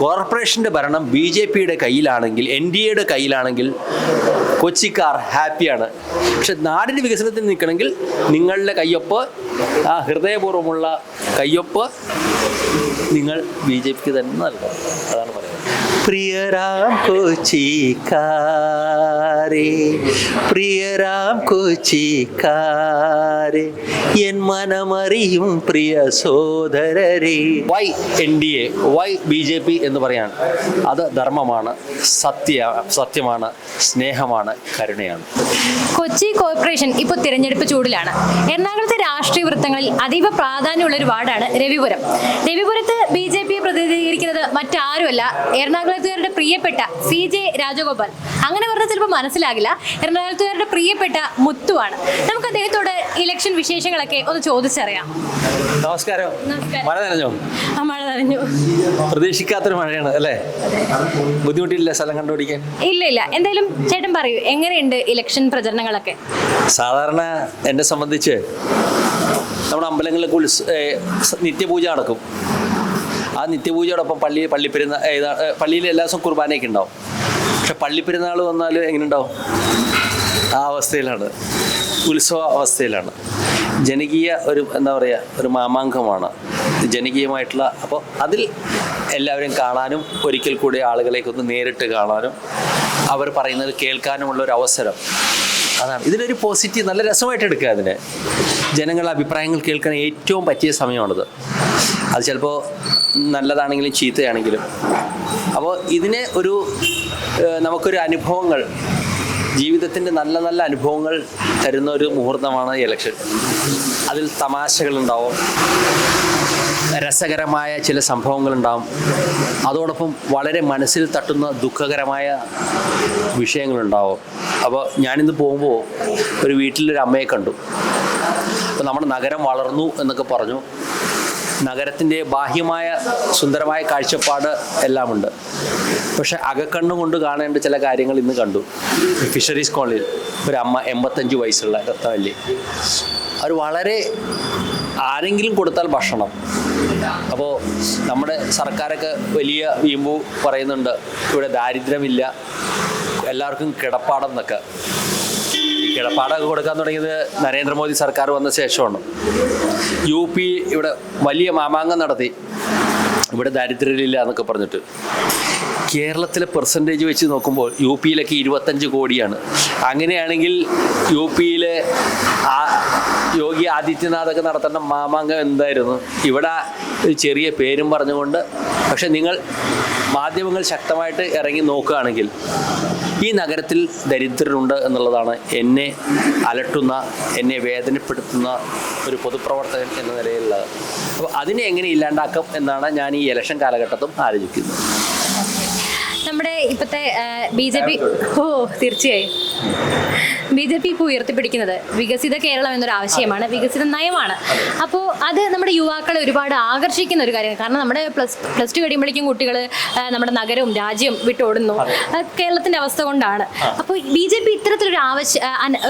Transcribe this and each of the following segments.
കോർപ്പറേഷന്റെ ഭരണം B J പിയുടെ കയ്യിലാണെങ്കിൽ എൻ ഡി എയുടെ കയ്യിലാണെങ്കിൽ കൊച്ചിക്കാർ ഹാപ്പിയാണ്. പക്ഷെ നാടിന്റെ വികസനത്തിന് നിൽക്കണമെങ്കിൽ നിങ്ങളുടെ കയ്യൊപ്പ് ആ ഹൃദയപൂർവമുള്ള കയ്യൊപ്പ് നിങ്ങൾ ബി ജെ പിക്ക് തന്നെ നൽകണം. അതാണ് പറയുന്നത് പ്രിയരാം കൊച്ചിക്കാരേ പ്രിയരാം കൊച്ചിക്കാരേ എൻ മനമറിയും പ്രിയ സോദരരെ. Why N D A why B J P എന്ന് പറയാൻ അത് ധർമ്മമാണ് സത്യ സത്യമാണ് സ്നേഹമാണ് കരുണയാണ്. കൊച്ചി കോർപ്പറേഷൻ ഇപ്പോൾ തിരഞ്ഞെടുപ്പ് ചൂടിലാണ്. എറണാകുളത്തെ രാഷ്ട്രീയ വൃത്തങ്ങളിൽ അതീവ പ്രാധാന്യമുള്ള ഒരു വാർഡാണ് രവിപുരം. രവിപുരത്ത് ബി ജെ പിയെ പ്രതിനിധീകരിക്കുന്നത് മറ്റാരുമല്ല എറണാകുളത്തുകാരുടെ പ്രിയപ്പെട്ട സി ജെ രാജഗോപാൽ. അങ്ങനെ പറഞ്ഞാൽ ചിലപ്പോൾ മനസ്സിലാകില്ല. എറണാകുളത്തുകാരുടെ പ്രിയപ്പെട്ട മുത്തുവാണ്. നമുക്ക് അദ്ദേഹത്തോട് ഇലക്ഷൻ വിശേഷങ്ങളൊക്കെ ഒന്ന് ചോദിച്ചറിയാം. നമസ്കാരം. മഴ നനഞ്ഞോ? ആ മഴ നനഞ്ഞു. പ്രതീക്ഷിക്കാത്തൊരു മഴയാണ് അല്ലേ? ബുദ്ധിമുട്ടില്ല സ്ഥലം കണ്ടുപിടിക്കാൻ? ഇല്ല ഇല്ല. എന്തായാലും ചേട്ടൻ പറയൂ എങ്ങനെയുണ്ട് ഇലക്ഷൻ പ്രചരണങ്ങളൊക്കെ? സാധാരണ എന്നെ സംബന്ധിച്ച് നമ്മുടെ അമ്പലങ്ങളിലൊക്കെ ഉത്സ നിത്യപൂജ നടക്കും. ആ നിത്യപൂജയോടൊപ്പം പള്ളി പള്ളിപ്പെരുന്ന പള്ളിയിൽ എല്ലാ ദിവസവും കുർബാനയൊക്കെ ഉണ്ടാവും. പക്ഷെ പള്ളിപ്പെരുന്നാൾ വന്നാൽ എങ്ങനെ ഉണ്ടാവും ആ അവസ്ഥയിലാണ്. ഉത്സവ അവസ്ഥയിലാണ്. ജനകീയ ഒരു എന്താ പറയുക ഒരു മാമാങ്കമാണ്. ജനകീയമായിട്ടുള്ള അപ്പോൾ അതിൽ എല്ലാവരും കാണാനും ഒരിക്കൽ കൂടി ആളുകളേക്ക് ഒന്ന് നേരിട്ട് കാണാനും അവർ പറയുന്നത് കേൾക്കാനുമുള്ള ഒരു അവസരം. അതാണ്. ഇതിനൊരു പോസിറ്റീവ് നല്ല രസമായിട്ട് എടുക്കുക അതിനെ. ജനങ്ങളുടെ അഭിപ്രായങ്ങൾ കേൾക്കാൻ ഏറ്റവും പറ്റിയ സമയമാണിത്. അത് ചിലപ്പോൾ നല്ലതാണെങ്കിലും ചീത്തയാണെങ്കിലും. അപ്പോൾ ഇതിനെ ഒരു നമുക്കൊരു അനുഭവങ്ങൾ ജീവിതത്തിന്റെ നല്ല നല്ല അനുഭവങ്ങൾ തരുന്ന ഒരു മുഹൂർത്തമാണ് ഇലക്ഷൻ അതിൽ തമാശകളുണ്ടാവും രസകരമായ ചില സംഭവങ്ങളുണ്ടാവും അതോടൊപ്പം വളരെ മനസ്സിൽ തട്ടുന്ന ദുഃഖകരമായ വിഷയങ്ങളുണ്ടാവും അപ്പോൾ ഞാനിന്ന് പോകുമ്പോൾ ഒരു വീട്ടിലൊരു അമ്മയെ കണ്ടു. അപ്പോൾ നമ്മുടെ നഗരം വളർന്നു എന്നൊക്കെ പറഞ്ഞു. നഗരത്തിന്റെ ബാഹ്യമായ സുന്ദരമായ കാഴ്ചപ്പാട് എല്ലാമുണ്ട്. പക്ഷെ അകക്കണ്ണു കൊണ്ട് കാണേണ്ട ചില കാര്യങ്ങൾ ഇന്ന് കണ്ടു. ഫിഷറീസ് കോളനിയിൽ ഒരു അമ്മ എൺപത്തഞ്ച് വയസ്സുള്ള രത്തവല്ലി അവർ വളരെ ആരെങ്കിലും കൊടുത്താൽ ഭക്ഷണം. അപ്പോൾ നമ്മുടെ സർക്കാരൊക്കെ വലിയ വീമ്പു പറയുന്നുണ്ട് ഇവിടെ ദാരിദ്ര്യമില്ല എല്ലാവർക്കും കിടപ്പാടെന്നൊക്കെ ഈ കിടപ്പാടൊക്കെ കൊടുക്കാൻ തുടങ്ങിയത് നരേന്ദ്രമോദി സർക്കാർ വന്ന ശേഷമാണ്. യു പി ഇവിടെ വലിയ മാമാങ്കം നടത്തി. ഇവിടെ ദാരിദ്ര്യമില്ല എന്നൊക്കെ പറഞ്ഞിട്ട്. കേരളത്തിലെ പെർസെന്റേജ് വെച്ച് നോക്കുമ്പോൾ യു പിയിലൊക്കെ ഇരുപത്തഞ്ച് കോടിയാണ്. അങ്ങനെയാണെങ്കിൽ യു പിയിലെ യോഗി ആദിത്യനാഥൊക്കെ നടത്തേണ്ട മാമാങ്കം എന്തായിരുന്നു? ഇവിടെ ചെറിയ പേരും പറഞ്ഞുകൊണ്ട്. പക്ഷെ നിങ്ങൾ മാധ്യമങ്ങൾ ശക്തമായിട്ട് ഇറങ്ങി നോക്കുകയാണെങ്കിൽ ഈ നഗരത്തിൽ ദരിദ്രരുണ്ട് എന്നുള്ളതാണ് എന്നെ അലട്ടുന്ന എന്നെ വേദനപ്പെടുത്തുന്ന ഒരു പൊതുപ്രവർത്തകൻ എന്ന നിലയിലുള്ളത്. അപ്പോൾ അതിനെ എങ്ങനെ ഇല്ലാണ്ടാക്കാം എന്നാണ് ഞാൻ ഈ ഇലക്ഷൻ കാലഘട്ടത്തും ആലോചിക്കുന്നത്. നമ്മുടെ ഇപ്പോഴത്തെ ബി ജെ പി ഓ തീർച്ചയായും. ബി ജെ പി ഇപ്പോൾ ഉയർത്തിപ്പിടിക്കുന്നത് വികസിത കേരളം എന്നൊരു ആശയമാണ് വികസിത നയമാണ്. അപ്പോൾ അത് നമ്മുടെ യുവാക്കളെ ഒരുപാട് ആകർഷിക്കുന്ന ഒരു കാര്യമാണ്. കാരണം നമ്മുടെ പ്ലസ് പ്ലസ് ടു കഴിയുമ്പോഴേക്കും കുട്ടികൾ നമ്മുടെ നഗരവും രാജ്യവും വിട്ടോടുന്നു. കേരളത്തിന്റെ കേരളത്തിന്റെ അവസ്ഥ കൊണ്ടാണ്. അപ്പോൾ ബി ജെ പി ഇത്തരത്തിലൊരു ആവശ്യ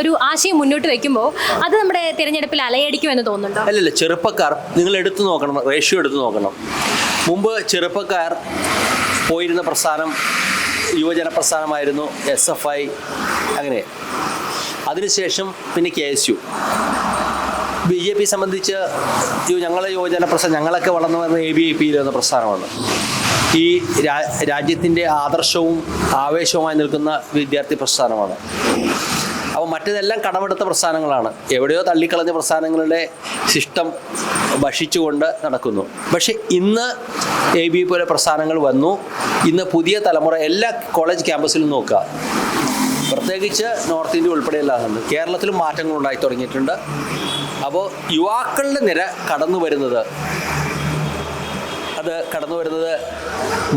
ഒരു ആശയം മുന്നോട്ട് വയ്ക്കുമ്പോൾ അത് നമ്മുടെ തിരഞ്ഞെടുപ്പിൽ അലയടിക്കുമെന്ന് തോന്നുന്നുണ്ടോ? അല്ലല്ല ചെറുപ്പക്കാർ നിങ്ങൾ എടുത്തു നോക്കണം റേഷ്യോ എടുത്തു നോക്കണം. മുമ്പ് ചെറുപ്പക്കാർ പോയിരുന്ന പ്രസ്ഥാനം യുവജന പ്രസ്ഥാനമായിരുന്നു എസ് എഫ് ഐ. അങ്ങനെ. അതിനുശേഷം പിന്നെ K S U. B J P സംബന്ധിച്ച് ഞങ്ങളെ യുവജന പ്രസ്ഥാനം ഞങ്ങളൊക്കെ വളർന്നു വരുന്ന എ ബി പിയിൽ എന്ന പ്രസ്ഥാനമാണ്. ഈ രാജ്യത്തിന്റെ ആദർശവും ആവേശവുമായി നിൽക്കുന്ന വിദ്യാർത്ഥി പ്രസ്ഥാനമാണ്. അപ്പോൾ മറ്റേതെല്ലാം കടമെടുത്ത പ്രസ്ഥാനങ്ങളാണ്. എവിടെയോ തള്ളിക്കളഞ്ഞ പ്രസ്ഥാനങ്ങളുടെ ശിഷ്ടം ഭക്ഷിച്ചുകൊണ്ട് നടക്കുന്നു. പക്ഷേ ഇന്ന് എ ബി പോലെ പ്രസ്ഥാനങ്ങൾ വന്നു. ഇന്ന് പുതിയ തലമുറ എല്ലാ കോളേജ് ക്യാമ്പസിലും നോക്കുക. പ്രത്യേകിച്ച് നോർത്ത് ഇന്ത്യ ഉൾപ്പെടെയുള്ള കേരളത്തിലും മാറ്റങ്ങൾ ഉണ്ടായി തുടങ്ങിയിട്ടുണ്ട്. അപ്പോൾ യുവാക്കളുടെ നിര കടന്നു വരുന്നത് അത് കടന്നു വരുന്നത്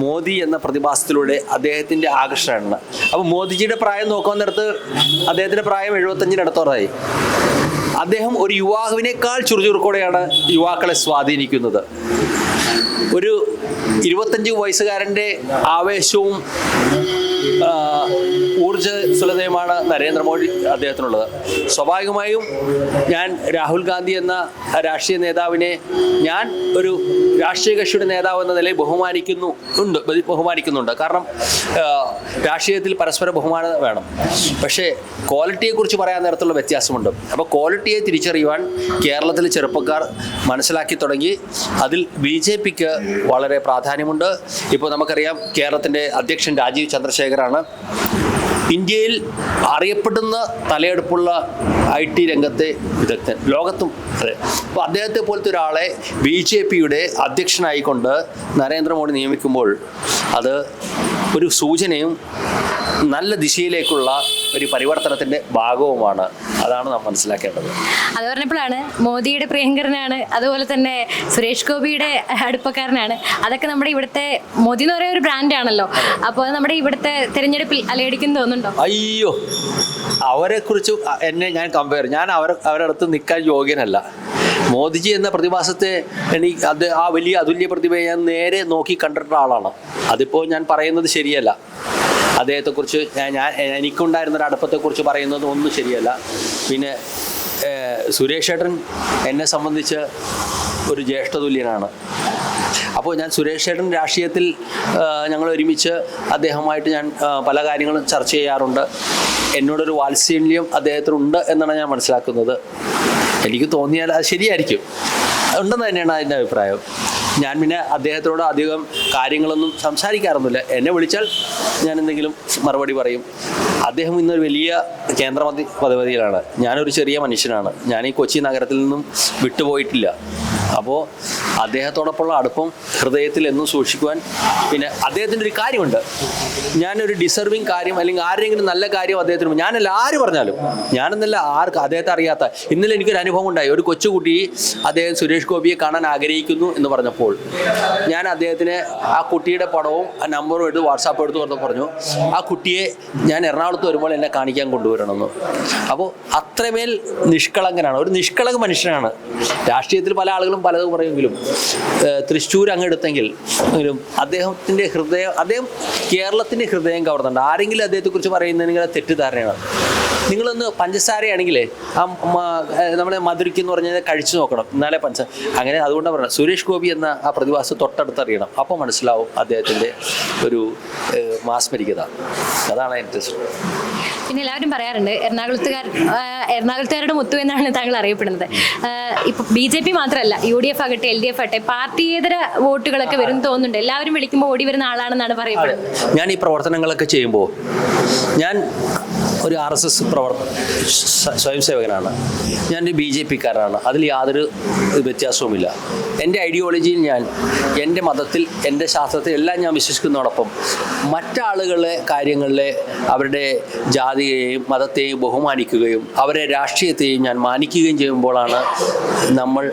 മോദി എന്ന പ്രതിഭാസത്തിലൂടെ അദ്ദേഹത്തിന്റെ ആകർഷണമാണ്. അപ്പോൾ മോദിജിയുടെ പ്രായം നോക്കാൻ നേരത്ത് അദ്ദേഹത്തിന്റെ പ്രായം എഴുപത്തഞ്ചിനടുത്തോറായി അദ്ദേഹം ഒരു യുവാവിനേക്കാൾ ചുറുചുറുക്കോടെയാണ് യുവാക്കളെ സ്വാധീനിക്കുന്നത്. ഒരു ഇരുപത്തഞ്ച് വയസ്സുകാരന്റെ ആവേശവും ഊർജസ്വലതയുമാണ് നരേന്ദ്രമോദി അദ്ദേഹത്തിനുള്ളത്. സ്വാഭാവികമായും ഞാൻ രാഹുൽ ഗാന്ധി എന്ന രാഷ്ട്രീയ നേതാവിനെ ഞാൻ ഒരു രാഷ്ട്രീയ കക്ഷിയുടെ നേതാവ് എന്ന നിലയിൽ ബഹുമാനിക്കുന്നു ഉണ്ട് ബഹുമാനിക്കുന്നുണ്ട്. കാരണം രാഷ്ട്രീയത്തിൽ പരസ്പര ബഹുമാനം വേണം. പക്ഷേ ക്വാളിറ്റിയെക്കുറിച്ച് പറയാൻ നേരത്തുള്ള വ്യത്യാസമുണ്ട്. അപ്പോൾ ക്വാളിറ്റിയെ തിരിച്ചറിയുവാൻ കേരളത്തിലെ ചെറുപ്പക്കാർ മനസ്സിലാക്കി തുടങ്ങി. അതിൽ ബി ജെ പിക്ക് വളരെ പ്രാധാന്യമുണ്ട്. ഇപ്പോൾ നമുക്കറിയാം കേരളത്തിന്റെ അധ്യക്ഷൻ രാജീവ് ചന്ദ്രശേഖരാണ്. ഇന്ത്യയിൽ അറിയപ്പെടുന്ന തലയെടുപ്പുള്ള ഐ ടി രംഗത്തെ വിദഗ്ധൻ. ലോകത്തും അതെ. അപ്പോൾ അദ്ദേഹത്തെ പോലത്തെ ഒരാളെ ബി ജെ പിയുടെ അധ്യക്ഷനായിക്കൊണ്ട് നരേന്ദ്രമോദി നിയമിക്കുമ്പോൾ അത് ഒരു സൂചനയും നല്ല ദിശയിലേക്കുള്ള ഒരു പരിവർത്തനത്തിന്റെ ഭാഗവുമാണ്. അതാണ് നാം മനസ്സിലാക്കേണ്ടത്. അത് പറഞ്ഞപ്പോഴാണ് മോദിയുടെ പ്രിയങ്കരനാണ് അതുപോലെ തന്നെ സുരേഷ് ഗോപിയുടെ അടുപ്പക്കാരനാണ്. അതൊക്കെ നമ്മുടെ ഇവിടുത്തെ മോദി എന്ന് പറയുന്ന ഒരു ബ്രാൻഡാണല്ലോ അപ്പോൾ നമ്മുടെ ഇവിടുത്തെ തിരഞ്ഞെടുപ്പിൽ അലയടിക്കുന്നു തോന്നുന്നുണ്ടോ? അയ്യോ അവരെ കുറിച്ച് എന്നെ ഞാൻ കമ്പയർ ഞാൻ അവർ അവരുടെ അടുത്ത് നിൽക്കാൻ യോഗ്യനല്ല. മോദിജി എന്ന പ്രതിഭാസത്തെ എനിക്ക് അത് ആ വലിയ അതുല്യ പ്രതിഭയെ ഞാൻ നേരെ നോക്കി കണ്ടിട്ടുള്ള ആളാണ്. അതിപ്പോൾ ഞാൻ പറയുന്നത് ശരിയല്ല. അദ്ദേഹത്തെക്കുറിച്ച് ഞാൻ എനിക്കുണ്ടായിരുന്ന ഒരു അടുപ്പത്തെക്കുറിച്ച് പറയുന്നത് ഒന്നും ശരിയല്ല. പിന്നെ സുരേഷ് ഏട്ടൻ എന്നെ സംബന്ധിച്ച് ഒരു ജ്യേഷ്ഠതുല്യനാണ് അപ്പോൾ ഞാൻ സുരേഷ് ചേട്ടൻ രാഷ്ട്രീയത്തിൽ ഞങ്ങൾ ഒരുമിച്ച് അദ്ദേഹമായിട്ട് ഞാൻ പല കാര്യങ്ങളും ചർച്ച ചെയ്യാറുണ്ട്. എന്നോടൊരു വാത്സല്യം അദ്ദേഹത്തിനുണ്ട് എന്നാണ് ഞാൻ മനസ്സിലാക്കുന്നത്. എനിക്ക് തോന്നിയാൽ അത് ശരിയായിരിക്കും. ഉണ്ടെന്ന് തന്നെയാണ് അതിന്റെ അഭിപ്രായം. ഞാൻ പിന്നെ അദ്ദേഹത്തോട് അധികം കാര്യങ്ങളൊന്നും സംസാരിക്കാറൊന്നുമില്ല. എന്നെ വിളിച്ചാൽ ഞാൻ എന്തെങ്കിലും മറുപടി പറയും. അദ്ദേഹം ഇന്നൊരു വലിയ കേന്ദ്രമന്ത്രി പദവിയിലാണ്. ഞാനൊരു ചെറിയ മനുഷ്യനാണ്. ഞാൻ ഈ കൊച്ചി നഗരത്തിൽ നിന്നും വിട്ടുപോയിട്ടില്ല. അപ്പോൾ അദ്ദേഹത്തോടൊപ്പമുള്ള അടുപ്പം ഹൃദയത്തിൽ എന്നും സൂക്ഷിക്കുവാൻ പിന്നെ അദ്ദേഹത്തിന്റെ ഒരു കാര്യമുണ്ട്. ഞാനൊരു ഡിസർവിങ് കാര്യം അല്ലെങ്കിൽ ആരെങ്കിലും നല്ല കാര്യം അദ്ദേഹത്തിന് ഞാനല്ല ആര് പറഞ്ഞാലും. ഞാനെന്നല്ല ആർക്ക് അദ്ദേഹത്തെ അറിയാത്ത. ഇന്നലെ എനിക്കൊരു അനുഭവം ഉണ്ടായി. ഒരു കൊച്ചുകുട്ടി അദ്ദേഹം സുരേഷ് ഗോപിയെ കാണാൻ ആഗ്രഹിക്കുന്നു എന്ന് പറഞ്ഞപ്പോൾ ഞാൻ അദ്ദേഹത്തിന് ആ കുട്ടിയുടെ പടവും ആ നമ്പറും എടുത്ത് വാട്സാപ്പ് എടുത്ത് പറഞ്ഞു പറഞ്ഞു ആ കുട്ടിയെ ഞാൻ എറണാകുളത്ത് വരുമ്പോൾ എന്നെ കാണിക്കാൻ കൊണ്ടുവരണമെന്ന്. അപ്പോൾ അത്രമേൽ നിഷ്കളങ്കനാണ്. ഒരു നിഷ്കളങ്ക മനുഷ്യനാണ്. രാഷ്ട്രീയത്തിൽ പല ആളുകളും പലതും പറയുമെങ്കിലും തൃശ്ശൂർ അങ്ങ് എടുത്തെങ്കിൽ എങ്കിലും അദ്ദേഹത്തിന്റെ ഹൃദയം അദ്ദേഹം കേരളത്തിന്റെ ഹൃദയം കവർന്നുണ്ട്. ആരെങ്കിലും അദ്ദേഹത്തെക്കുറിച്ച് പറയുന്നതിന് തെറ്റിദ്ധാരണയാണ്. നിങ്ങളൊന്ന് പഞ്ചസാരയാണെങ്കിൽ ആ നമ്മുടെ മധുരയ്ക്ക് എന്ന് പറഞ്ഞാൽ കഴിച്ചു നോക്കണം. എന്നാലേ പഞ്ച അങ്ങനെ അതുകൊണ്ടാണ് പറയുന്നത് സുരേഷ് ഗോപി എന്ന ആ പ്രതിഭാസം തൊട്ടടുത്ത് അറിയണം അപ്പോൾ മനസ്സിലാവും അദ്ദേഹത്തിന്റെ ഒരു മാസ്മരികത. അതാണ് ഇൻട്രസ്റ്റ് പിന്നെ എല്ലാവരും പറയാറുണ്ട് എറണാകുളത്തുകാർ എറണാകുളത്തുകാരുടെ മുത്തു എന്നാണ് താങ്കൾ അറിയപ്പെടുന്നത്. ഇപ്പൊ ബി ജെ പി മാത്രമല്ല യു ഡി എഫ് ആകട്ടെ എൽ ഡി എഫ് ആകട്ടെ പാർട്ടിയേതര വോട്ടുകളൊക്കെ വരും തോന്നുന്നുണ്ട്. എല്ലാവരും വിളിക്കുമ്പോൾ ഓടി വരുന്ന ആളാണെന്നാണ് പറയപ്പെടുന്നത്. ഞാൻ ഈ പ്രവർത്തനങ്ങളൊക്കെ ചെയ്യുമ്പോൾ ഞാൻ ഒരു ആർ എസ് എസ് പ്രവർത്ത സ്വ- സ്വയം സേവകനാണ് ഞാൻ ബി ജെ പിക്കാരനാണ്. അതിൽ യാതൊരു വ്യത്യാസവുമില്ല. എന്റെ ഐഡിയോളജിയിൽ ഞാൻ എന്റെ മതത്തിൽ എന്റെ ശാസ്ത്രത്തിൽ എല്ലാം ഞാൻ വിശ്വസിക്കുന്നതോടൊപ്പം മറ്റാളുകളെ കാര്യങ്ങളിലെ അവരുടെ ജാതിയെയും മതത്തെയും ബഹുമാനിക്കുകയും അവരെ രാഷ്ട്രീയത്തെയും ഞാൻ മാനിക്കുകയും ചെയ്യുമ്പോഴാണ് നമ്മൾ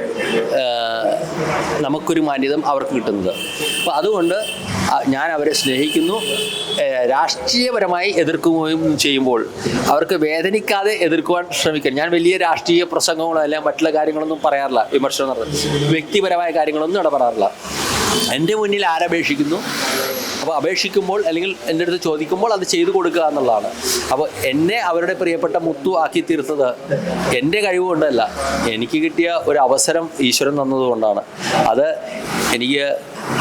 നമുക്കൊരു മാന്യതം അവർക്ക് കിട്ടുന്നത്. അപ്പോൾ അതുകൊണ്ട് ഞാൻ അവരെ സ്നേഹിക്കുന്നു. രാഷ്ട്രീയപരമായി എതിർക്കുകയും ചെയ്യുമ്പോൾ അവർക്ക് വേദനിക്കാതെ എതിർക്കുവാൻ ശ്രമിക്കണം ഞാൻ വലിയ രാഷ്ട്രീയ പ്രസംഗങ്ങളോ അല്ലെങ്കിൽ മറ്റുള്ള കാര്യങ്ങളൊന്നും പറയാറില്ല വിമർശനം നടത്തുന്നത് വ്യക്തിപരമായ കാര്യങ്ങളൊന്നും ഇവിടെ പറയാറില്ല എന്റെ മുന്നിൽ ആരപേക്ഷിക്കുന്നു. അപ്പോൾ അപേക്ഷിക്കുമ്പോൾ അല്ലെങ്കിൽ എന്റെ അടുത്ത് ചോദിക്കുമ്പോൾ അത് ചെയ്തു കൊടുക്കുക എന്നുള്ളതാണ്. അപ്പോൾ എന്നെ അവരുടെ പ്രിയപ്പെട്ട മുത്തു ആക്കി തീർത്തത് എന്റെ കഴിവുകൊണ്ടല്ല എനിക്ക് കിട്ടിയ ഒരു അവസരം ഈശ്വരൻ തന്നതുകൊണ്ടാണ് അത് എനിക്ക്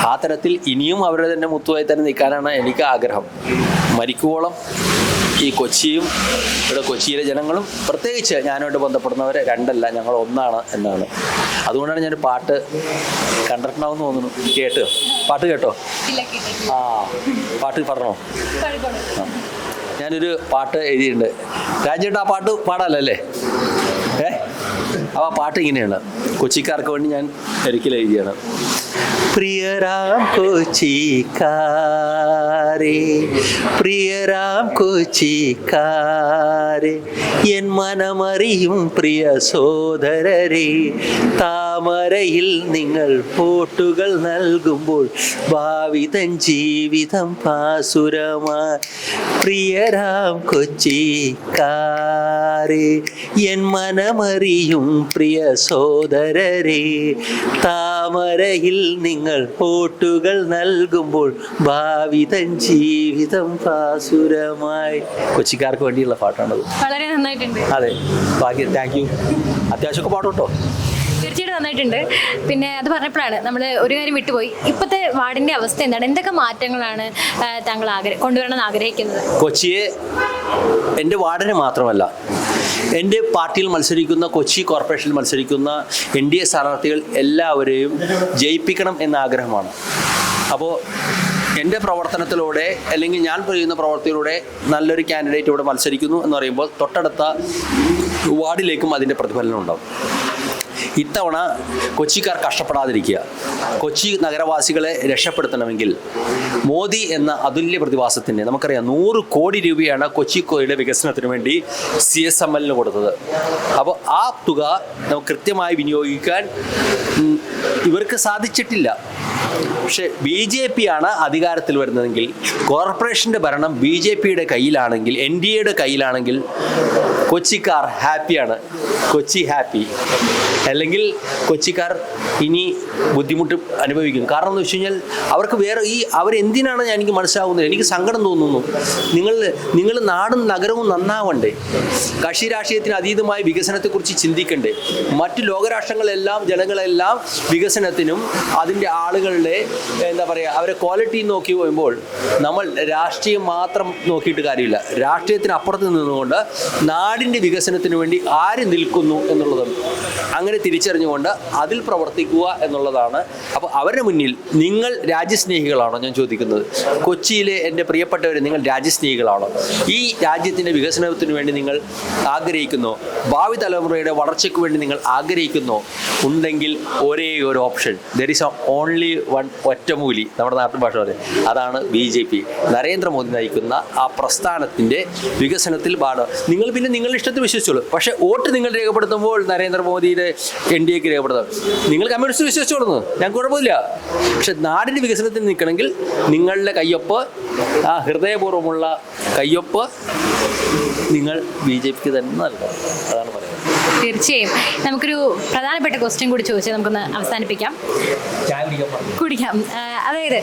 ആ തരത്തിൽ ഇനിയും അവരുടെ തന്നെ മുത്തുവായി തന്നെ നിൽക്കാനാണ് എനിക്ക് ആഗ്രഹം. മരിക്കുവോളം ഈ കൊച്ചിയും ഇവിടെ കൊച്ചിയിലെ ജനങ്ങളും പ്രത്യേകിച്ച് ഞാനുമായിട്ട് ബന്ധപ്പെടുന്നവർ രണ്ടല്ല ഞങ്ങൾ ഒന്നാണ് എന്നാണ്. അതുകൊണ്ടാണ് ഞാൻ പാട്ട് കണ്ടിട്ടുണ്ടാവുമെന്ന് തോന്നുന്നു. കേട്ട്? പാട്ട് കേട്ടോ? ആ പാട്ട് പറഞ്ഞോ. ഞാനൊരു പാട്ട് എഴുതിയിട്ടുണ്ട്. രാജേട്ട് ആ പാട്ട് പാടാലല്ലേ? ഏ? ആ പാട്ട് ഇങ്ങനെയാണ്. കൊച്ചിക്കാർക്ക് വേണ്ടി ഞാൻ ഒരിക്കലും എഴുതിയാണ്. പ്രിയരാം കൊച്ചിക്കാരേ പ്രിയരാം കൊച്ചിക്കാരേ എൻ മനമറിയും പ്രിയ സോദരരെ താമരയിൽ നിങ്ങൾ പോട്ടുകൾ നൽകുമ്പോൾ ഭാവിതൻ ജീവിതം പാസുരമാ പ്രിയരാം കൊച്ചിക്കാരേ എൻ മനമറിയും പ്രിയ സോദരരെ താമരയിൽ നിങ്ങൾ പോട്ടുകൾ നൽകുമ്പോൾ ഭാവിതൻ ജീവിതം പാസുരമായി. കൊച്ചിക്കാർക്ക് വേണ്ടിയുള്ള പാട്ടാണത്. വളരെ നന്നായിട്ടുണ്ട്. അതെ ബാക്കി താങ്ക് യു. അത്യാവശ്യമൊക്കെ പാടും കേട്ടോ. തീർച്ചയായിട്ടും നന്നായിട്ടുണ്ട്. പിന്നെ അത് പറഞ്ഞപ്പോഴാണ് നമ്മൾ ഒരു കാര്യം വിട്ടുപോയി. ഇപ്പോഴത്തെ വാർഡിന്റെ അവസ്ഥ എന്താണ്? എന്തൊക്കെ മാറ്റങ്ങളാണ് താങ്കൾ ആഗ്രഹം കൊണ്ടുവരണമെന്ന് ആഗ്രഹിക്കുന്നത്? കൊച്ചിയെ എന്റെ വാർഡിനെ മാത്രമല്ല എന്റെ പാർട്ടിയിൽ മത്സരിക്കുന്ന കൊച്ചി കോർപ്പറേഷനിൽ മത്സരിക്കുന്ന എൻ ഡി എ സ്ഥാനാർത്ഥികൾ എല്ലാവരെയും ജയിപ്പിക്കണം എന്ന ആഗ്രഹമാണ്. അപ്പോൾ എന്റെ പ്രവർത്തനത്തിലൂടെ അല്ലെങ്കിൽ ഞാൻ ചെയ്യുന്ന പ്രവർത്തിയിലൂടെ നല്ലൊരു കാൻഡിഡേറ്റ് ഇവിടെ മത്സരിക്കുന്നു എന്ന് പറയുമ്പോൾ തൊട്ടടുത്ത വാർഡിലേക്കും അതിന്റെ പ്രതിഫലനം ഉണ്ടാവും. ഇത്തവണ കൊച്ചിക്കാർ കഷ്ടപ്പെടാതിരിക്കുക. കൊച്ചി നഗരവാസികളെ രക്ഷപ്പെടുത്തണമെങ്കിൽ മോദി എന്ന അതുല്യ പ്രതിഭാസത്തിന് നമുക്കറിയാം നൂറ് കോടി രൂപയാണ് കൊച്ചി കൊച്ചിക്കോയുടെ വികസനത്തിന് വേണ്ടി സി എസ് എം എല്ലിന് കൊടുത്തത്. അപ്പോൾ ആ തുക നമുക്ക് കൃത്യമായി വിനിയോഗിക്കാൻ ഇവർക്ക് സാധിച്ചിട്ടില്ല. പക്ഷേ ബി ജെ പി ആണ് അധികാരത്തിൽ വരുന്നതെങ്കിൽ കോർപ്പറേഷന്റെ ഭരണം ബി ജെ പിയുടെ കയ്യിലാണെങ്കിൽ എൻ ഡി എയുടെ കയ്യിലാണെങ്കിൽ കൊച്ചിക്കാർ ഹാപ്പിയാണ്. കൊച്ചി ഹാപ്പി. അല്ലെങ്കിൽ കൊച്ചിക്കാർ ഇനി ബുദ്ധിമുട്ട് അനുഭവിക്കും. കാരണം എന്ന് വെച്ച് കഴിഞ്ഞാൽ അവർക്ക് വേറെ ഈ അവരെന്തിനാണ് ഞാൻ എനിക്ക് മനസ്സിലാവുന്നത്? എനിക്ക് സങ്കടം തോന്നുന്നു. നിങ്ങൾ നിങ്ങൾ നാടും നഗരവും നന്നാവണ്ടേ? കക്ഷി രാഷ്ട്രീയത്തിന് അതീതമായ വികസനത്തെക്കുറിച്ച് ചിന്തിക്കണ്ടേ? മറ്റു ലോകരാഷ്ട്രങ്ങളെല്ലാം ജനങ്ങളെല്ലാം വികസനത്തിനും അതിന്റെ ആളുകളുടെ എന്താ പറയുക അവരെ ക്വാളിറ്റി നോക്കി പോകുമ്പോൾ നമ്മൾ രാഷ്ട്രീയം മാത്രം നോക്കിയിട്ട് കാര്യമില്ല. രാഷ്ട്രീയത്തിന് അപ്പുറത്ത് നിന്നുകൊണ്ട് നാടിന്റെ വികസനത്തിന് വേണ്ടി ആര് നിൽക്കുന്നു എന്നുള്ളതും അങ്ങനെ തിരിച്ചറിഞ്ഞുകൊണ്ട് അതിൽ പ്രവർത്തിക്കുക എന്നുള്ളതാണ്. അപ്പോൾ അവരുടെ മുന്നിൽ നിങ്ങൾ രാജ്യസ്നേഹികളാണോ? ഞാൻ ചോദിക്കുന്നത്. കൊച്ചിയിലെ എന്റെ പ്രിയപ്പെട്ടവർ നിങ്ങൾ രാജ്യസ്നേഹികളാണോ? ഈ രാജ്യത്തിന്റെ വികസനത്തിന് വേണ്ടി നിങ്ങൾ ആഗ്രഹിക്കുന്നു? ഭാവി തലമുറയുടെ വളർച്ചയ്ക്ക് വേണ്ടി നിങ്ങൾ ആഗ്രഹിക്കുന്നു? ഉണ്ടെങ്കിൽ ഒരേ ഒരു option there is only one ഒറ്റമൂലി നമ്മുടെ നാട്ടിൻ ഭാഷ പോലെ അതാണ് ബി ജെ പി. നരേന്ദ്രമോദി നയിക്കുന്ന ആ പ്രസ്ഥാനത്തിന്റെ വികസനത്തിൽ പാട നിങ്ങൾ പിന്നെ നിങ്ങളുടെ ഇഷ്ടത്തിൽ വിശ്വസിച്ചോളൂ. പക്ഷേ വോട്ട് നിങ്ങൾ രേഖപ്പെടുത്തുമ്പോൾ നരേന്ദ്രമോദിയുടെ എൻ ഡി എക്ക് രേഖപ്പെടുത്തും. നിങ്ങൾ കമ്മ്യൂണിസ്റ്റ് വിശ്വസിച്ചോളുന്നു? ഞാൻ കുഴപ്പമില്ല. പക്ഷെ നാടിന്റെ വികസനത്തിൽ നിൽക്കണമെങ്കിൽ നിങ്ങളുടെ കയ്യൊപ്പ് ആ ഹൃദയപൂർവമുള്ള കയ്യൊപ്പ് നിങ്ങൾ ബി ജെ പിക്ക് തന്നെ നൽകണം. അതാണ് പറയുന്നത്. തീർച്ചയായും. നമുക്കൊരു പ്രധാനപ്പെട്ട ക്വസ്റ്റ്യൻ കൂടി ചോദിച്ചാൽ നമുക്കൊന്ന് അവസാനിപ്പിക്കാം. കുടിക്കാം. അതായത്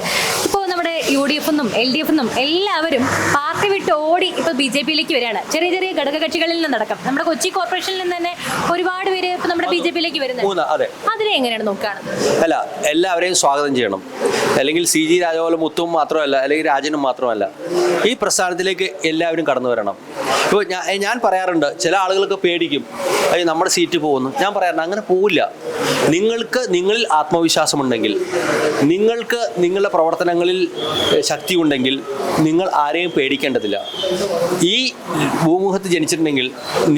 ഇപ്പോൾ നമ്മുടെ യു ഡി എഫ് എന്നും എൽ ഡി എഫ് എന്നും എല്ലാവരും പാർട്ടി വിട്ട് ഓടി ഇപ്പോൾ ബി ജെ പിയിലേക്ക് വരികയാണ്. ചെറിയ ചെറിയ ഘടകകക്ഷികളിൽ നടക്കാം നമ്മുടെ കൊച്ചി കോർപ്പറേഷനിൽ നിന്ന് തന്നെ ഒരുപാട് പേര് ഇപ്പോൾ നമ്മുടെ ബി ജെ പിയിലേക്ക് വരുന്നുണ്ട് അതെ. അതിനെ എങ്ങനെയാണ് നോക്കുകയാണ് അല്ല എല്ലാവരെയും സ്വാഗതം ചെയ്യണം. അല്ലെങ്കിൽ സി ജി രാജഗോപാലം മുത്തും മാത്രമല്ല അല്ലെങ്കിൽ രാജനും മാത്രമല്ല ഈ പ്രസ്ഥാനത്തിലേക്ക് എല്ലാവരും കടന്നു വരണം. ഇപ്പോൾ ഞാൻ ഞാൻ പറയാറുണ്ട് ചില ആളുകൾക്ക് പേടിക്കും അയ്യോ നമ്മുടെ സീറ്റ് പോകുന്നു. ഞാൻ പറയാറുണ്ട് അങ്ങനെ പോവില്ല. നിങ്ങൾക്ക് നിങ്ങളിൽ ആത്മവിശ്വാസമുണ്ടെങ്കിൽ നിങ്ങൾക്ക് നിങ്ങളുടെ പ്രവർത്തനങ്ങളിൽ ശക്തി ഉണ്ടെങ്കിൽ നിങ്ങൾ ആരെയും പേടിക്കേണ്ടതില്ല. ഈ ഭൂമുഖത്ത് ജനിച്ചിട്ടുണ്ടെങ്കിൽ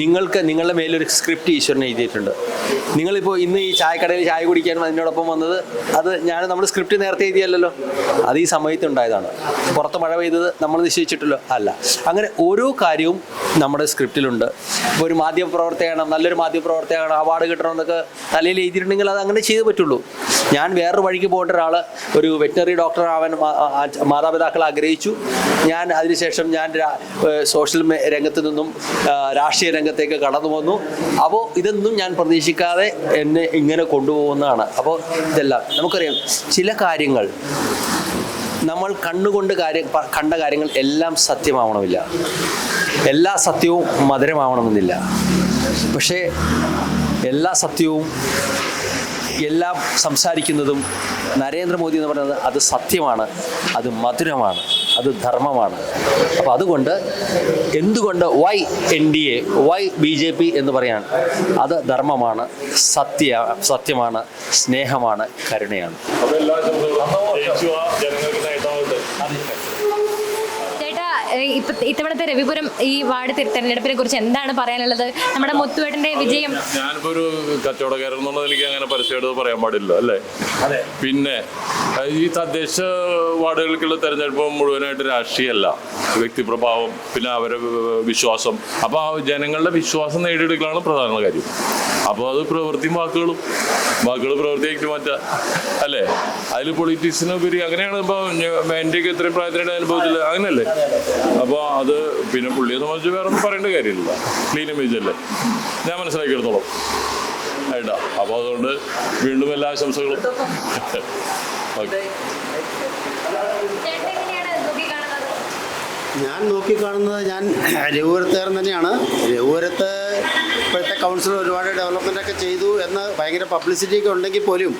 നിങ്ങൾക്ക് നിങ്ങളുടെ മേലൊരു സ്ക്രിപ്റ്റ് ഈശ്വരൻ എഴുതിയിട്ടുണ്ട്. നിങ്ങളിപ്പോൾ ഇന്ന് ഈ ചായക്കടയിൽ ചായ കുടിക്കാനും അതിനോടൊപ്പം വന്നത് അത് ഞാൻ നമ്മൾ സ്ക്രിപ്റ്റ് നേരത്തെ എഴുതിയല്ലോ അത് ഈ സമയത്ത് ഉണ്ടായതാണ്. പുറത്ത് മഴ പെയ്തത് നമ്മൾ നിശ്ചയിച്ചിട്ടല്ലോ. അല്ല. അങ്ങനെ ഓരോ കാര്യവും നമ്മുടെ സ്ക്രിപ്റ്റിലുണ്ട് ഇപ്പോൾ ഒരു മാധ്യമപ്രവർത്തകയാണ് നല്ലൊരു മാധ്യമപ്രവർത്തകയാണ് അവാർഡ് കിട്ടണമെന്നൊക്കെ തലയിൽ എഴുതിയിട്ടുണ്ടെങ്കിൽ അത് അങ്ങനെ ചെയ്തേ പറ്റുള്ളൂ. ഞാൻ വേറൊരു വഴിക്ക് പോകേണ്ട ഒരാൾ ഒരു വെറ്റിനറി ഡോക്ടർ ആവാൻ മാതാപിതാക്കൾ ആഗ്രഹിച്ചു. ഞാൻ അതിനുശേഷം ഞാൻ സോഷ്യൽ രംഗത്ത് നിന്നും രാഷ്ട്രീയ രംഗത്തേക്ക് കടന്നു വന്നു. അപ്പോൾ ഇതൊന്നും ഞാൻ പ്രതീക്ഷിക്കാതെ എന്നെ ഇങ്ങനെ കൊണ്ടുപോകുന്നതാണ്. അപ്പോൾ ഇതെല്ലാം നമുക്കറിയാം ചില കാര്യങ്ങൾ നമ്മൾ കണ്ണുകൊണ്ട് കാര്യം കണ്ട കാര്യങ്ങൾ എല്ലാം സത്യമാവണമില്ല എല്ലാ സത്യവും മധുരമാവണമെന്നില്ല. പക്ഷേ എല്ലാ സത്യവും എല്ലാം സംസാരിക്കുന്നതും നരേന്ദ്രമോദി എന്ന് പറയുന്നത് അത് സത്യമാണ് അത് മധുരമാണ് അത് ധർമ്മമാണ്. അപ്പോൾ അതുകൊണ്ട് എന്തുകൊണ്ട് why N D A why B J P എന്ന് പറയാൻ അത് ധർമ്മമാണ് സത്യ സത്യമാണ് സ്നേഹമാണ് കരുണയാണ് അപ്പൊ എല്ലാ ശബ്ദങ്ങളും ജയിച്ചു ആ ജനങ്ങൾക്ക് നേട്ടമാവട്ടെ ചേട്ടാ ഏഹ് ഇപ്പൊ ഇത്തവണത്തെ രവിപുരം ഈ വാർഡ് തെരഞ്ഞെടുപ്പിനെ കുറിച്ച് എന്താണ് പറയാനുള്ളത്? നമ്മുടെ മുത്തുവേട്ടന്റെ വിജയം. ഞാനിപ്പോ ഒരു കച്ചവടക്കാരൻ എന്നുള്ളത് എനിക്ക് അങ്ങനെ പരസ്യമായിട്ട് പറയാൻ പാടില്ല അല്ലേ? പിന്നെ ഈ തദ്ദേശ വാർഡുകൾക്കുള്ള തെരഞ്ഞെടുപ്പ് മുഴുവനായിട്ട് രാഷ്ട്രീയമല്ല വ്യക്തിപ്രഭാവം പിന്നെ അവരെ വിശ്വാസം. അപ്പൊ ആ ജനങ്ങളുടെ വിശ്വാസം നേടിയെടുക്കലാണ് പ്രധാന കാര്യം. അപ്പോൾ അത് പ്രവൃത്തിയും വാക്കുകളും. വാക്കുകൾ പ്രവൃത്തിയാക്കി മാറ്റുക അല്ലേ? അതിൽ പൊളിറ്റിക്സിന് ഉപരി അങ്ങനെയാണ് ഇപ്പൊ എന്റെയൊക്കെ ഇത്രയും പ്രായത്തിനായിട്ട് അനുഭവത്തില്ല അങ്ങനെയല്ലേ? അപ്പോൾ അത് പിന്നെ പുള്ളിയെ സംബന്ധിച്ച് വേറെ ഒന്നും പറയേണ്ട കാര്യമില്ല. ക്ലീൻ ഇമേജ് അല്ലേ? ഞാൻ മനസ്സിലാക്കിയെടുത്തോളം. ആയിട്ടാ. അപ്പോൾ അതുകൊണ്ട് വീണ്ടും എല്ലാ ആശംസകളും. ഞാൻ നോക്കിക്കാണുന്നത് ഞാൻ രഘുപുരത്തുകാരൻ തന്നെയാണ്. രഘുപുരത്ത് ഇപ്പോഴത്തെ കൗൺസിലർ ഒരുപാട് ഡെവലപ്മെന്റ് ഒക്കെ ചെയ്തു എന്ന് ഭയങ്കര പബ്ലിസിറ്റി ഒക്കെ ഉണ്ടെങ്കിൽ പോലും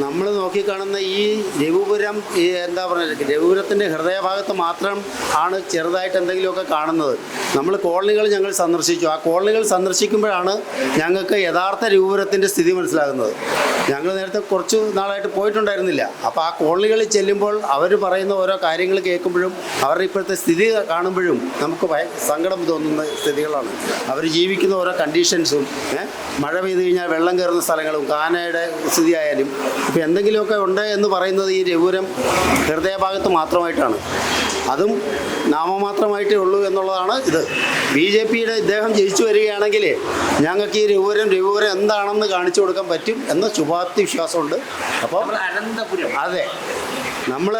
നമ്മൾ നോക്കിക്കാണുന്ന ഈ രഘുപുരം ഈ എന്താ പറയുക രഘുപുരത്തിന്റെ ഹൃദയഭാഗത്ത് മാത്രം ആണ് ചെറുതായിട്ട് എന്തെങ്കിലുമൊക്കെ കാണുന്നത്. നമ്മൾ കോളനികൾ ഞങ്ങൾ സന്ദർശിച്ചു. ആ കോളനികൾ സന്ദർശിക്കുമ്പോഴാണ് ഞങ്ങൾക്ക് യഥാർത്ഥ രഘുപുരത്തിന്റെ സ്ഥിതി മനസ്സിലാകുന്നത്. ഞങ്ങൾ നേരത്തെ കുറച്ച് നാളായിട്ട് പോയിട്ടുണ്ടായിരുന്നില്ല. അപ്പോൾ ആ കോളനികളിൽ ചെല്ലുമ്പോൾ അവർ പറയുന്ന ഓരോ കാര്യങ്ങൾ കേൾക്കുമ്പോഴും അവരുടെ ഇപ്പോഴത്തെ സ്ഥിതി കാണുമ്പോഴും നമുക്ക് സങ്കടം തോന്നുന്ന സ്ഥിതികളാണ്. അവർ ജീവിക്കുന്ന ഓരോ കണ്ടീഷൻസും മഴ പെയ്തു കഴിഞ്ഞാൽ വെള്ളം കയറുന്ന സ്ഥലങ്ങളും കാനയുടെ സ്ഥിതി ആയാലും ഇപ്പോൾ എന്തെങ്കിലുമൊക്കെ ഉണ്ട് എന്ന് പറയുന്നത് ഈ രഘുപുരം ഹൃദയഭാഗത്ത് മാത്രമായിട്ടാണ്. അതും നാമമാത്രമായിട്ടേ ഉള്ളൂ എന്നുള്ളതാണ് ഇത്. ബി ജെ പിയുടെ ഇദ്ദേഹം ജയിച്ചു വരികയാണെങ്കിൽ ഞങ്ങൾക്ക് ഈ രഘുപുരം രഘുപുരം എന്താണെന്ന് കാണിച്ചു കൊടുക്കാൻ പറ്റും എന്ന ശുഭാപ്തി വിശ്വാസമുണ്ട്. അപ്പോൾ അനന്തപുരം. അതെ. നമ്മൾ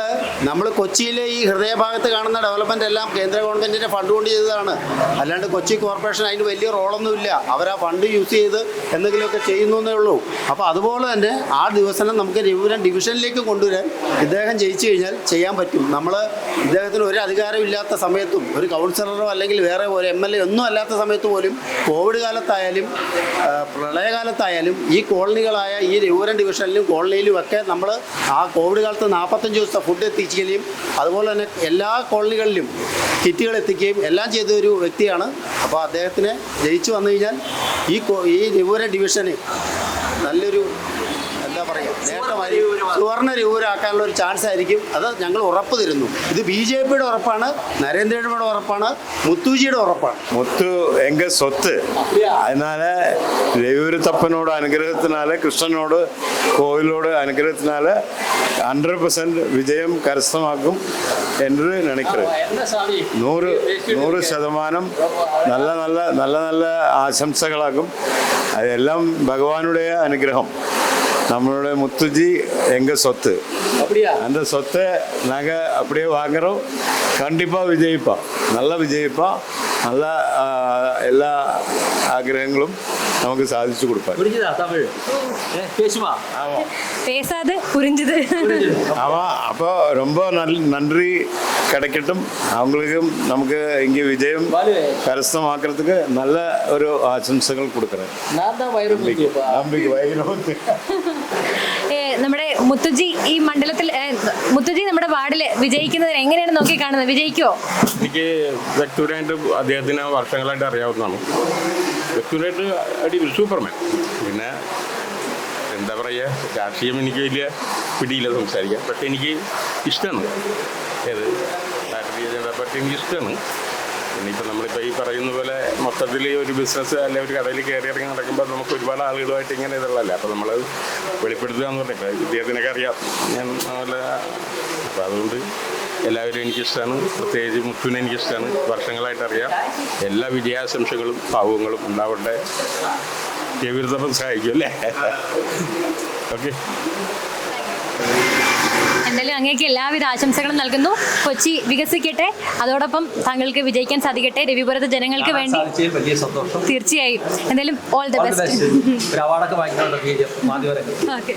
നമ്മൾ കൊച്ചിയിലെ ഈ ഹൃദയഭാഗത്ത് കാണുന്ന ഡെവലപ്മെന്റ് എല്ലാം കേന്ദ്ര ഗവൺമെന്റിന്റെ ഫണ്ട് കൊണ്ട് ചെയ്തതാണ്. അല്ലാണ്ട് കൊച്ചി കോർപ്പറേഷൻ അതിന് വലിയ റോളൊന്നുമില്ല. അവർ ആ ഫണ്ട് യൂസ് ചെയ്ത് എന്തെങ്കിലുമൊക്കെ ചെയ്യുന്നു എന്നേ ഉള്ളൂ. അപ്പോൾ അതുപോലെ തന്നെ ആ ദിവസം നമുക്ക് രവിപുരം ഡിവിഷനിലേക്ക് കൊണ്ടുവരാൻ ഇദ്ദേഹം ജയിച്ചു കഴിഞ്ഞാൽ ചെയ്യാൻ പറ്റും. നമ്മൾ ഇദ്ദേഹത്തിന് ഒരു അധികാരമില്ലാത്ത സമയത്തും ഒരു കൗൺസിലറോ അല്ലെങ്കിൽ വേറെ ഒരു എം എൽ എ ഒന്നും അല്ലാത്ത സമയത്ത് പോലും കോവിഡ് കാലത്തായാലും പ്രളയകാലത്തായാലും ഈ കോളനികളായ ഈ രവിപുരം ഡിവിഷനിലും കോളനിയിലും ഒക്കെ നമ്മൾ ആ കോവിഡ് കാലത്ത് നാൽപ്പത്തഞ്ച് ദിവസത്തെ ഫുഡ് എത്തിക്കുകയും അതുപോലെ തന്നെ എല്ലാ കോളനികളിലും കിറ്റുകൾ എത്തിക്കുകയും എല്ലാം ചെയ്ത ഒരു വ്യക്തിയാണ്. അപ്പോൾ അദ്ദേഹത്തിന് ജയിച്ചു വന്നു കഴിഞ്ഞാൽ ഈ ഈ രഘുപുരം ഡിവിഷന് നല്ലൊരു എന്താ പറയുക നേട്ടമായി സുവർണ രൂപരാക്കാനുള്ള ഒരു ചാൻസ് ആയിരിക്കും. അത് ഞങ്ങൾ ഉറപ്പ് തരുന്നു. ഇത് ബി ജെ പിയുടെ ഉറപ്പാണ് നരേന്ദ്രയുടെ ഉറപ്പാണ് മുത്തുജിയുടെ ഉറപ്പാണ്. മുത്തു എങ്ക സ്വത്ത്. അതിനാല് രവിപുരത്തപ്പനോട് അനുഗ്രഹത്തിനാല് കൃഷ്ണനോട് കോവിലോട് അനുഗ്രഹത്തിനാല് ഹൺഡ്രഡ് പെർസെന്റ് വിജയം കരസ്ഥമാക്കും എന്ന് നണിക്കറ്. നൂറ് നൂറ് ശതമാനം നല്ല നല്ല നല്ല നല്ല ആശംസകളാകും. അതെല്ലാം ഭഗവാനുടേ അനുഗ്രഹം. நம்மளுடைய முத்துஜி எங்க சொத்து? அப்படியா? அந்த சொத்தை நாங்கள் அப்படியே வாங்குறோம். கண்டிப்பாக விஜயிப்பா நல்ல விஜயிப்பா நல்ல எல்லா ஆகிரகங்களும் நமக்கு சாதிச்சு கொடுப்பாரு பேசாது புரிஞ்சுது ஆமாம் அப்போ ரொம்ப நல் நன்றி கிடைக்கட்டும் அவங்களுக்கும் நமக்கு இங்கே விஜயம் கரஸ்தமாக்கிறதுக்கு நல்ல ஒரு ஆசம்சங்கள் கொடுக்குறேன் நம்பிக்கை வைகணும் മുത്തുജി ഈ മണ്ഡലത്തിൽ മുത്തുജി നമ്മുടെ വാർഡിൽ വിജയിക്കുന്നത് എങ്ങനെയാണ് നോക്കി കാണുന്നത് വിജയിക്കോ എനിക്ക് വ്യക്തിപരമായിട്ട് അദ്ദേഹത്തിന് വർഷങ്ങളായിട്ട് അറിയാവുന്നതാണ്. വ്യക്തിപരമായിട്ട് സൂപ്പർമാൻ. പിന്നെ എന്താ പറയുക രാഷ്ട്രീയം എനിക്ക് വലിയ പിടിയില്ല സംസാരിക്കാൻ. പക്ഷെ എനിക്ക് ഇഷ്ടമാണ്. ഏത് ഭാരതീയ ജനതാ പാർട്ടി എനിക്ക് ഇഷ്ടമാണ്. ഇപ്പം നമ്മളിപ്പോൾ ഈ പറയുന്ന പോലെ മൊത്തത്തിൽ ഒരു ബിസിനസ് അല്ലെ ഒരു കടയിൽ കയറി ഇറങ്ങി നടക്കുമ്പോൾ നമുക്ക് ഒരുപാട് ആളുകളുമായിട്ട് ഇങ്ങനെ ഇതുള്ളതല്ലേ? അപ്പോൾ നമ്മൾ വെളിപ്പെടുത്തുക എന്ന് പറഞ്ഞാൽ ഇദ്ദേഹത്തിനൊക്കെ അറിയാം. ഞാൻ നല്ല അപ്പോൾ അതുകൊണ്ട് എല്ലാവരും എനിക്കിഷ്ടമാണ് പ്രത്യേകിച്ച് മുത്തുവിനെ എനിക്കിഷ്ടമാണ് വർഷങ്ങളായിട്ട് അറിയാം. എല്ലാ വിജയാശംസകളും ഭാവങ്ങളും ഉണ്ടാവട്ടെ. വിരുദ്ധം സഹായിക്കും അല്ലേ? ഓക്കെ എന്തായാലും അങ്ങേക്ക് എല്ലാവിധ ആശംസകളും നൽകുന്നു. കൊച്ചി വികസിക്കട്ടെ. അതോടൊപ്പം താങ്കൾക്ക് വിജയിക്കാൻ സാധിക്കട്ടെ. രവിപുരത്തെ ജനങ്ങൾക്ക് വേണ്ടി വലിയ സന്തോഷം. തീർച്ചയായും. എന്തായാലും ഓൾ ദ ബെസ്റ്റ് ഓക്കെ